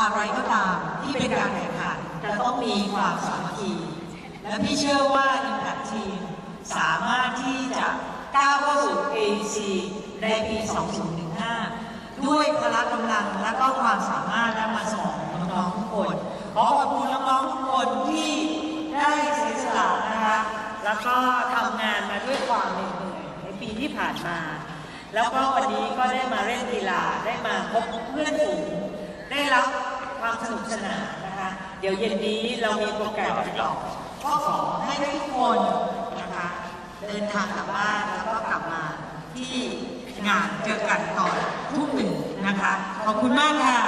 อะไรก็ตามที่เป็นการแข่งขันจะต้องมีความสามัคคี และพี่เชื่อว่า Impact Team สามารถที่จะก้าวเข้าสู่ AEC ในปี 2015 ด้วยพละกำลังและก็ความสามารถและมาสมองของน้องๆทุกคนขอขอบคุณน้องๆทุกคนที่ได้เสียสละนะคะแล้วก็ทำงานมาด้วยความเหนื่อยในปีที่ผ่านมา แล้วก็วันนี้ก็ได้มาเล่นกีฬาได้มาพบเพื่อนฝูงได้รับ ความสนุกสนานนะคะ เดี๋ยวเย็นนี้เรามีโปรแกรมประกอก็ขอให้ทุกคนนะคะเดินทางกลับบ้านแล้วก็กลับมาที่งานเจอกันก่อนทุ่มหนึ่งนะคะ ขอบคุณมากค่ะ